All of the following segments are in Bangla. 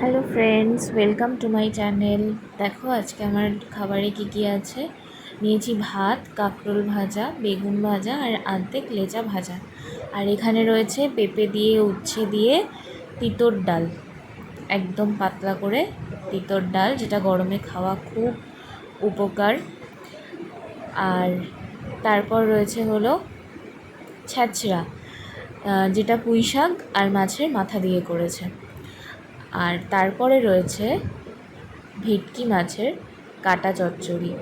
Hello friends welcome to my channel দেখো, আজকে আমার খাবারে কী কী আছে? নিয়েছি ভাত, কাঁকরোল ভাজা, বেগুন ভাজা আর আর্ধেক লেচা ভাজা। আর এখানে রয়েছে পেঁপে দিয়ে উচ্ছে দিয়ে তিতর ডাল। একদম পাতলা করে তিতর ডাল, যেটা গরমে খাওয়া খুব উপকার। আর তারপর রয়েছে হলো ছ্যাঁচড়া যেটা পুঁই শাক আর মাছের মাথা দিয়ে করেছে। আর তারপরে রয়েছে ভেটকি মাছের কাটা চচ্চড়ি,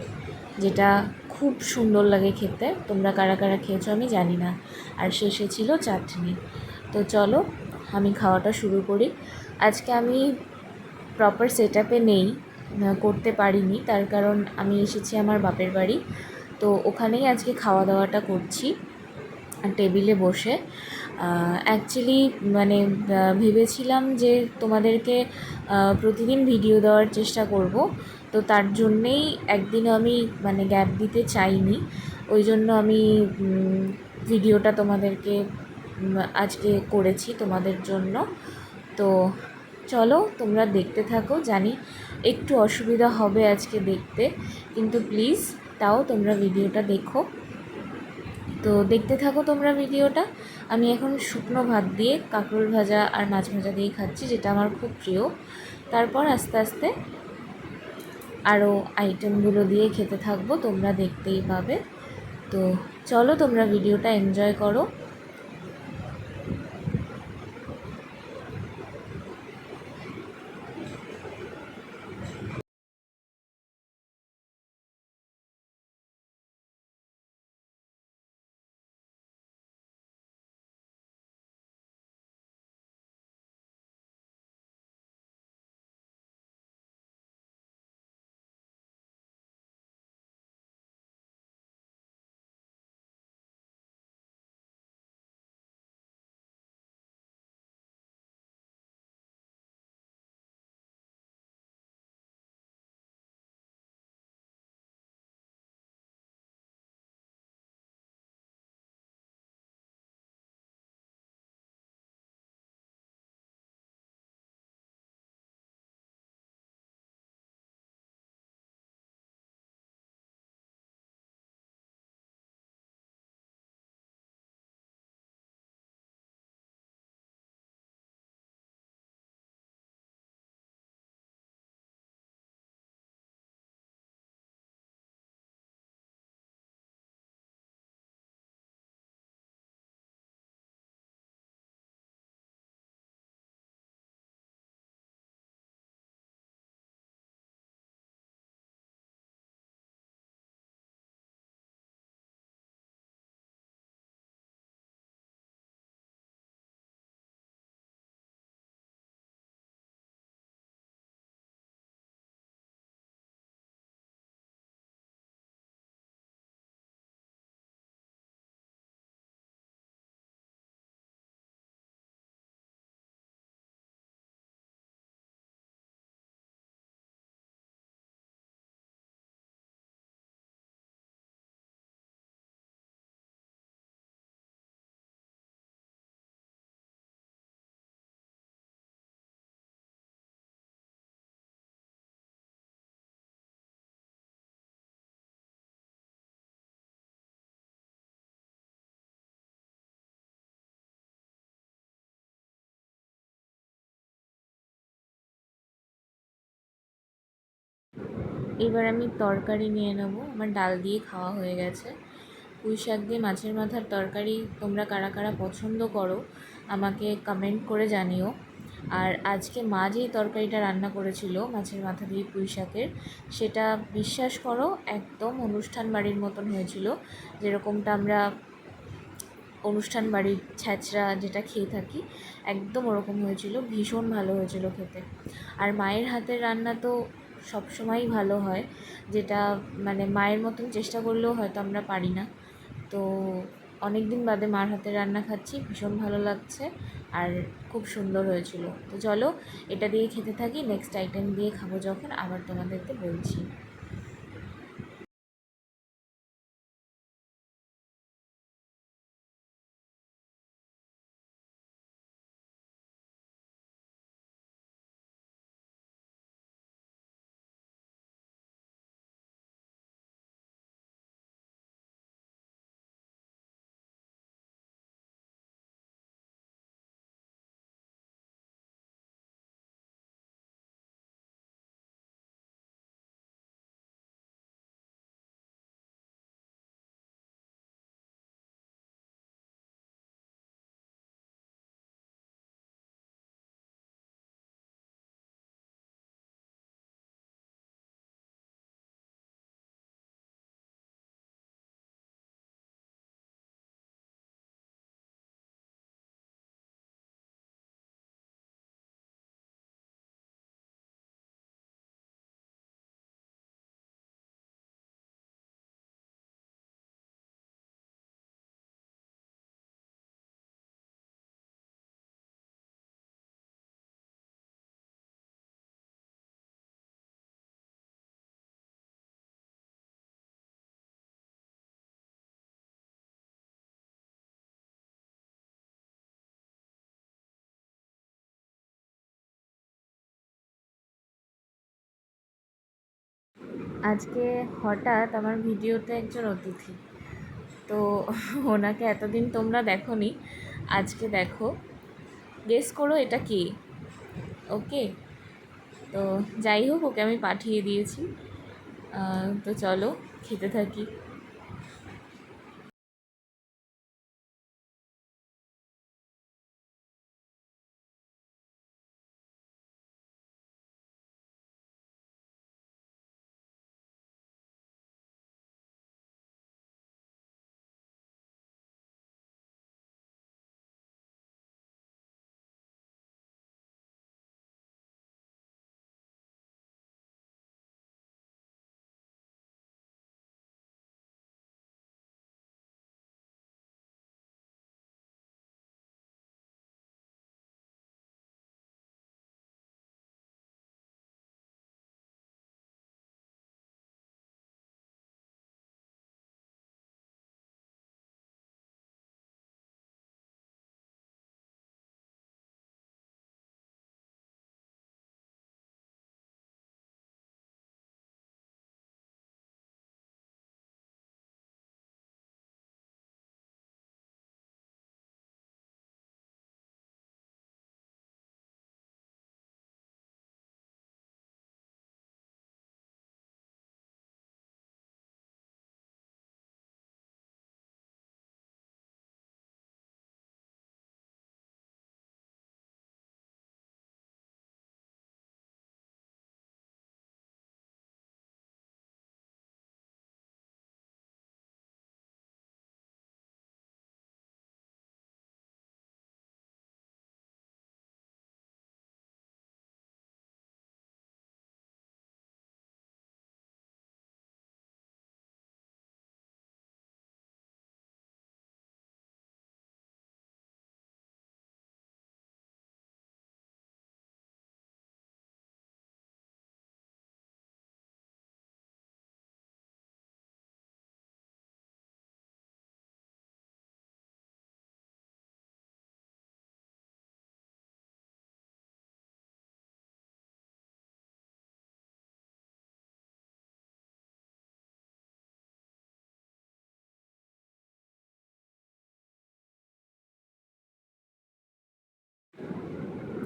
যেটা খুব সুন্দর লাগে খেতে। তোমরা কারা কারা খেয়েছো আমি জানি না। আর শেষে ছিল চাটনি। তো চলো, আমি খাওয়াটা শুরু করি। আজকে আমি প্রপার সেট আপে নেই করতে পারিনি। তার কারণ আমি এসেছি আমার বাপের বাড়ি। তো ওখানেই আজকে খাওয়া দাওয়াটা করছি টেবিলে বসে। অ্যাকচুয়ালি মানে ভেবেছিলাম যে তোমাদেরকে প্রতিদিন ভিডিও দেওয়ার চেষ্টা করব। তো তার জন্যেই একদিন আমি মানে গ্যাপ দিতে চাইনি। ওই জন্য আমি ভিডিওটা তোমাদেরকে আজকে করেছি তোমাদের জন্য। তো চলো, তোমরা দেখতে থাকো। জানি একটু অসুবিধা হবে আজকে দেখতে। কিন্তু প্লিজ তাও তোমরা ভিডিওটা দেখো। তো দেখতে থাকো তোমরা ভিডিওটা। আমি এখন শুকনো ভাত দিয়ে কাঁকরোল ভাজা আর মাছ ভাজা দিয়ে খাচ্ছি, যেটা আমার খুব প্রিয়। তারপর আস্তে আস্তে আরও আইটেমগুলো দিয়ে খেতে থাকব, তোমরা দেখতেই পাবে। তো চলো তোমরা ভিডিওটা এনজয় করো। এবার আমি তরকারি নিয়ে নেব। আমার ডাল দিয়ে খাওয়া হয়ে গেছে। পুঁই শাক দিয়ে মাছের মাথার তরকারি তোমরা কারা কারা পছন্দ করো, আমাকে কমেন্ট করে জানিও। আর আজকে মা যেই তরকারিটা রান্না করেছিল, মাছের মাথা দিয়ে পুঁই শাকের, সেটা বিশ্বাস করো একদম অনুষ্ঠান বাড়ির মতন হয়েছিল। যেরকমটা আমরা অনুষ্ঠান বাড়ির ছ্যাঁচড়া যেটা খেয়ে থাকি, একদম ওরকম হয়েছিল। ভীষণ ভালো হয়েছিল খেতে। আর মায়ের হাতের রান্না তো সবসময়ই ভালো হয়। যেটা মানে মায়ের মতন চেষ্টা করলেও হয়তো আমরা পারি না। তো অনেক দিন বাদে মার হাতে রান্না খাচ্ছি, ভীষণ ভালো লাগছে আর খুব সুন্দর হয়েছিল। তো চলো এটা দিয়ে খেতে থাকি নেক্সট আইটেম দিয়ে খাব যখন, আবার তোমাদেরকে বলছি। আজকে হঠাৎ আমার ভিডিওতে একজন অতিথি। তো ওনাকে এতদিন তোমরা দেখো নি আজকে দেখো। গেস করো এটা কে? ওকে? তো যাই হোক, ওকে আমি পাঠিয়ে দিয়েছি। তো চলো, খেতে থাকি।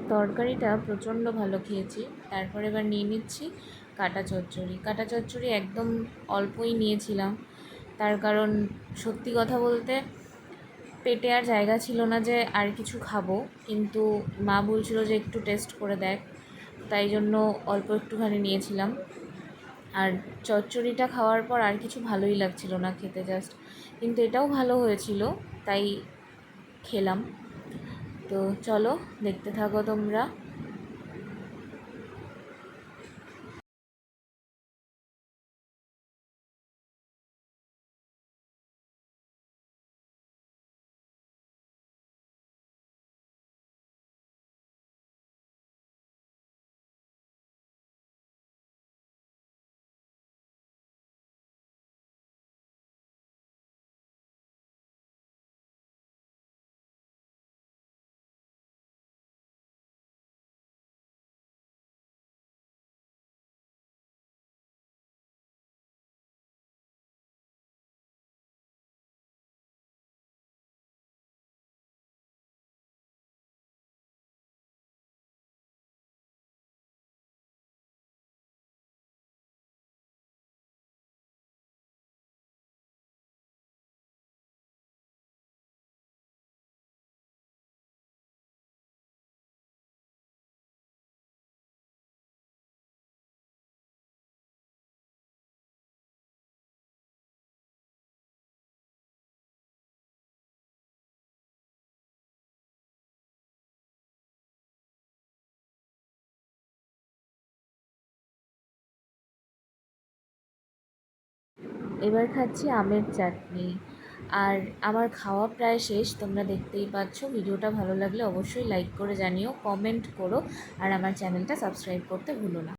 তরকারিটা প্রচণ্ড ভালো খেয়েছি। তারপর এবার নিয়ে নিচ্ছি কাটা চচ্চড়ি। কাটা চচ্চড়ি একদম অল্পই নিয়েছিলাম। তার কারণ সত্যি কথা বলতে পেটে আর জায়গা ছিল না যে আর কিছু খাব। কিন্তু মা বলছিল যে একটু টেস্ট করে দেখ। তাই জন্য অল্প একটুখানি নিয়েছিলাম। আর চচ্চড়িটা খাওয়ার পর আর কিছু ভালোই লাগছিল না খেতে জাস্ট কিন্তু এটাও ভালো হয়েছিল, তাই খেলাম। তো চলো দেখতে থাকো তোমরা। এবার খাচ্ছি আমের চাটনি। আর আমার খাওয়া প্রায় শেষ, তোমরা দেখতেই পাচ্ছ। ভিডিওটা ভালো লাগলে অবশ্যই লাইক করে জানিও কমেন্ট করো, আর আমার চ্যানেলটা সাবস্ক্রাইব করতে ভুলো না।